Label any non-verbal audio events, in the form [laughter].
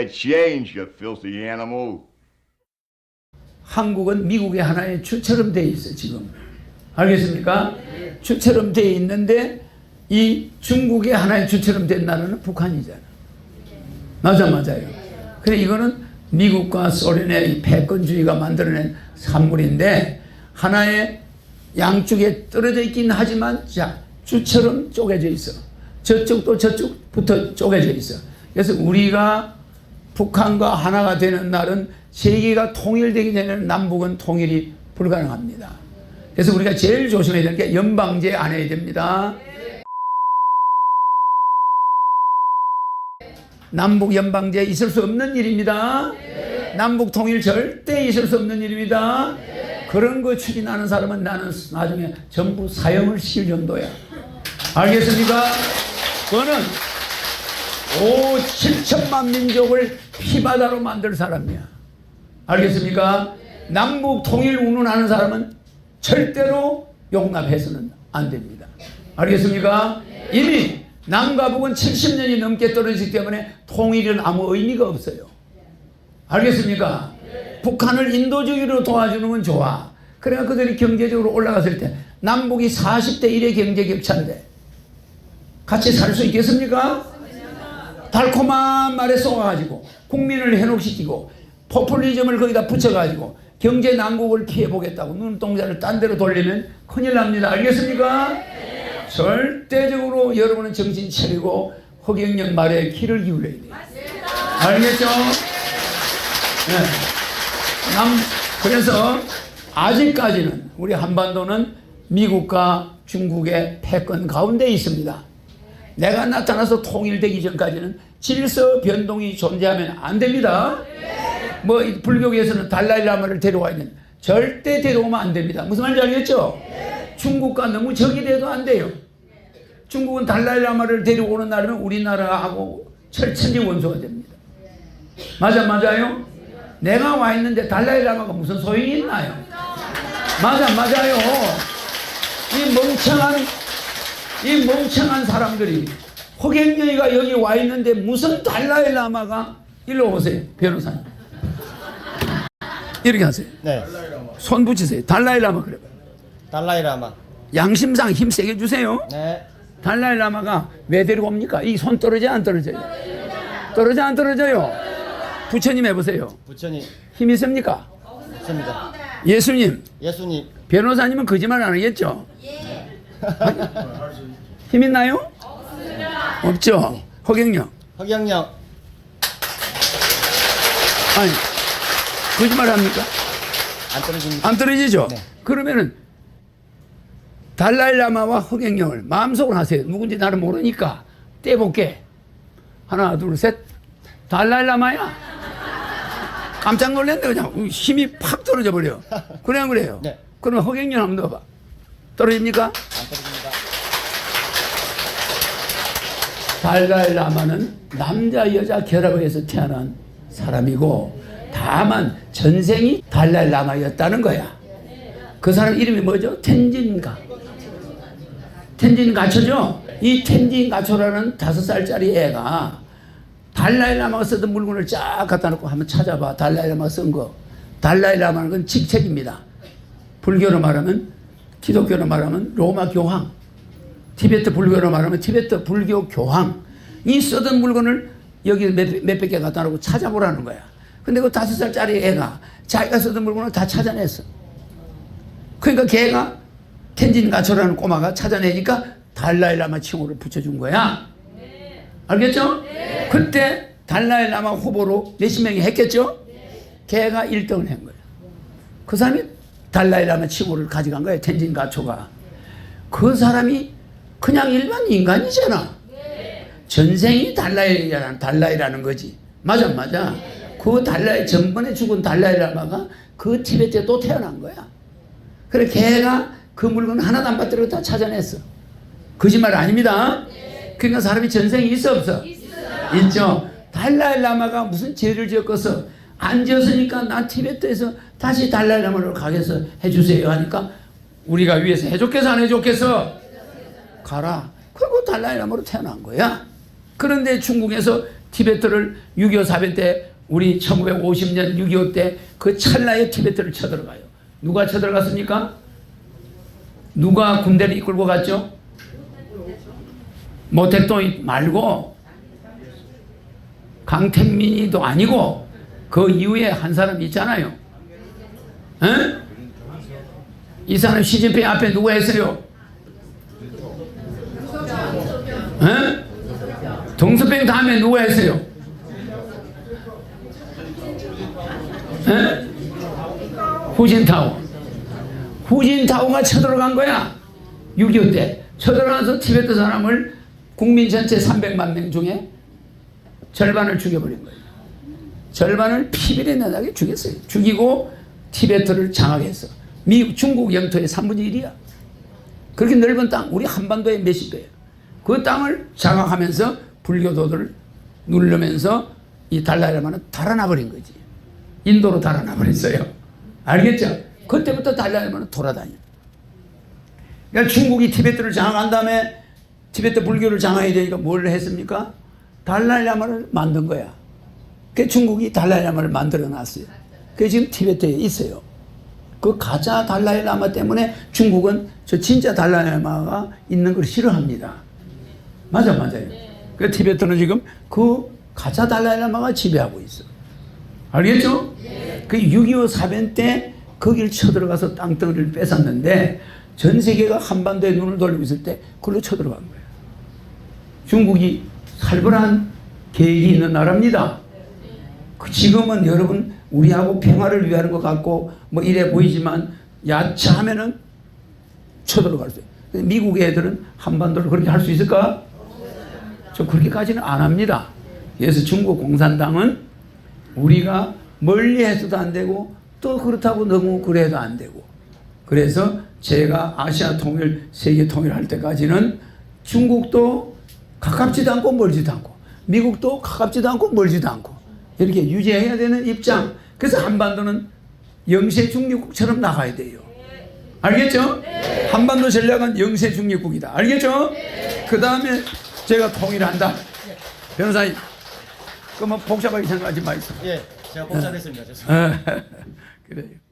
say, change, you filthy animal. 한국은 미국의 하나의 주처럼 돼 있어 지금 알겠습니까? 주처럼 돼 있는데 이 중국의 하나의 주처럼 된 나라는 북한이잖아. 맞아 맞아요. 그래 이거는 미국과 소련의 이 패권주의가 만들어낸 산물인데 하나의 양쪽에 떨어져 있긴 하지만 자 주처럼 쪼개져 있어. 저쪽도 저쪽부터 쪼개져 있어. 그래서 우리가 북한과 하나가 되는 날은 세계가 통일되기 전에는 남북은 통일이 불가능합니다. 그래서 우리가 제일 조심해야 되는 게 연방제 안 해야 됩니다. 남북 연방제 있을 수 없는 일입니다. 남북 통일 절대 있을 수 없는 일입니다. 그런 거 추진하는 사람은 나는 나중에 전부 사형을 시킬 정도야. 알겠습니까? 그거는 5, 7천만 민족을 피바다로 만들 사람이야. 알겠습니까? 남북 통일 운운하는 사람은 절대로 용납해서는 안 됩니다. 알겠습니까? 이미 남과 북은 70년이 넘게 떨어지기 때문에 통일은 아무 의미가 없어요. 알겠습니까? 북한을 인도주의로 도와주는 건 좋아. 그래야 그들이 경제적으로 올라갔을 때 남북이 40대 1의 경제 격차인데 같이 살 수 있겠습니까? 달콤한 말에 쏘아가지고 국민을 현혹시키고 포퓰리즘을 거기다 붙여가지고 경제 난국을 피해보겠다고 눈동자를 딴 데로 돌리면 큰일 납니다. 알겠습니까? 절대적으로 여러분은 정신 차리고 허경영 말에 귀를 기울여야 돼요. 알겠죠? 네. 남, 그래서 아직까지는 우리 한반도는 미국과 중국의 패권 가운데 있습니다. 내가 나타나서 통일되기 전까지는 질서 변동이 존재하면 안 됩니다. 뭐이 불교계에서는 달라이라마를 데려와 있는 절대 데려오면 안 됩니다. 무슨 말인지 알겠죠? 중국과 너무 적이 돼도 안 돼요. 중국은 달라이라마를 데려오는 날이면 우리나라하고 철천지 원수가 됩니다. 맞아 맞아요? 내가 와 있는데 달라이라마가 무슨 소용이 있나요? 맞아 맞아요. 이 멍청한 이 멍청한 사람들이 호갱영이가 여기 와 있는데 무슨 달라이 라마가 일로 오세요 변호사님. 이렇게 하세요. 네. 손 붙이세요. 달라이 라마 그래. 달라이 라마. 양심상 힘 세게 주세요. 네. 달라이 라마가 왜 데리고 옵니까? 이 손 떨어져 안 떨어져요? 떨어져 안 떨어져요? 부처님 해보세요. 부처님. 힘 있습니까? 있습니다. 예수님. 예수님. 변호사님은 거짓말 안 하겠죠 힘 있나요 없죠 허경영 허경영 아니 거짓말 합니까? 안 떨어집니다. 안 떨어지죠? 네. 그러면은 달라이라마와 허경영을 마음속으로 하세요. 누군지 나는 모르니까 떼볼게. 하나 둘 셋 달라이라마야. 깜짝 놀랐네 그냥 힘이 팍 떨어져 버려. 그래 안 그래요? 네. 그러면 허경영 한번 넣어봐. 떨어집니까? 안 떨어집니다. 달라이라마는 남자 여자 결합해서 태어난 사람이고 다만 전생이 달라이라마였다는 거야. 그 사람 이름이 뭐죠? 텐진가. 텐진 가초죠? 이 텐진 가초라는 다섯 살짜리 애가 달라이라마가 쓰던 물건을 쫙 갖다 놓고 한번 찾아봐. 달라이라마가 쓴 거. 달라이라마는 건 직책입니다. 불교로 말하면 기독교로 말하면 로마 교황. 티베트 불교로 말하면 티베트 불교 교황. 이 쓰던 물건을 여기 몇, 몇백 개 갖다 놓고 찾아보라는 거야. 근데 그 다섯 살짜리 애가 자기가 쓰던 물건을 다 찾아냈어. 그러니까 걔가 텐진 가초라는 꼬마가 찾아내니까 달라이라마 칭호를 붙여준 거야. 알겠죠? 그때 달라이라마 후보로 몇십 명이 했겠죠? 걔가 1등을 한 거야. 그 사람이 달라이라마 칭호를 가져간 거야. 텐진 가초가. 그 사람이 그냥 일반 인간이잖아. 전생이 달라이라는 달라이라는 거지. 맞아, 맞아. 그 달라이 전번에 죽은 달라이라마가 그 티베트에 또 태어난 거야. 그래 걔가 그 물건 하나도 안 받들고 다 찾아냈어. 거짓말 아닙니다. 그러니까 사람이 전생이 있어 없어? 있죠. 달라이 라마가 무슨 죄를 지었겠어? 안 지었으니까 난 티베트에서 다시 달라이라마로 가게서 해주세요 하니까 우리가 위에서 해줬겠어 안 해줬겠어? 가라. 그리고 달라이라마로 태어난 거야. 그런데 중국에서 티베트를 6.25 사변 때 우리 1950년 6.25 때 그 찰나에 티베트를 쳐들어가요. 누가 쳐들어갔습니까? 누가 군대를 이끌고 갔죠? 모택동이 말고 강택민이도 아니고 그 이후에 한 사람 있잖아요. 에? 이 사람 시진핑 앞에 누가 했어요? 에? 동서병 다음에 누가 했어요? 에? 후진타오. 후진타오가 쳐들어간 거야. 6.25 때. 쳐들어가서 티베트 사람을 국민 전체 300만 명 중에 절반을 죽여버린 거예요. 절반을 피비린내 나게 죽였어요. 죽이고 티베트를 장악했어. 미국, 중국 영토의 3분의 1이야. 그렇게 넓은 땅, 우리 한반도의 몇십 배예요. 그 땅을 장악하면서 불교도들을 누르면서 이 달라이라마는 달아나 버린 거지. 인도로 달아나 버렸어요. 알겠죠? 그때부터 달라이라마는 돌아다녀. 그러니까 중국이 티베트를 장악한 다음에 티베트 불교를 장악해야 되니까 뭘 했습니까? 달라이라마를 만든 거야. 그 중국이 달라이라마를 만들어 놨어요. 그 지금 티베트에 있어요. 그 가짜 달라이라마 때문에 중국은 저 진짜 달라이라마가 있는 걸 싫어합니다. 맞아 맞아요. 그 티베트는 지금 그 가짜 달라이라마가 지배하고 있어. 알겠죠? 그6.25 사변 때 거기를 쳐들어가서 땅덩어리를 뺏었는데 전 세계가 한반도에 눈을 돌리고 있을 때 그걸로 쳐들어간 거예요. 중국이 살벌한 계획이 있는 나라입니다. 그 지금은 여러분 우리하고 평화를 위하는 것 같고 뭐 이래 보이지만 야차하면은 쳐들어갈 수 있어요. 미국 애들은 한반도를 그렇게 할 수 있을까? 저 그렇게까지는 안 합니다. 그래서 중국 공산당은 우리가 멀리 해서도 안 되고 또 그렇다고 너무 그래도 안 되고 그래서 제가 아시아 통일, 세계 통일할 때까지는 중국도 가깝지도 않고 멀지도 않고 미국도 가깝지도 않고 멀지도 않고 이렇게 유지해야 되는 입장. 그래서 한반도는 영세 중립국처럼 나가야 돼요. 알겠죠? 한반도 전략은 영세 중립국이다. 알겠죠? 그 다음에 제가 통일한다. 변호사님, 그뭐 복잡하게 생각하지 마세요. 예, 제가 복잡했습니다. 죄송합니다. [laughs] 그래요.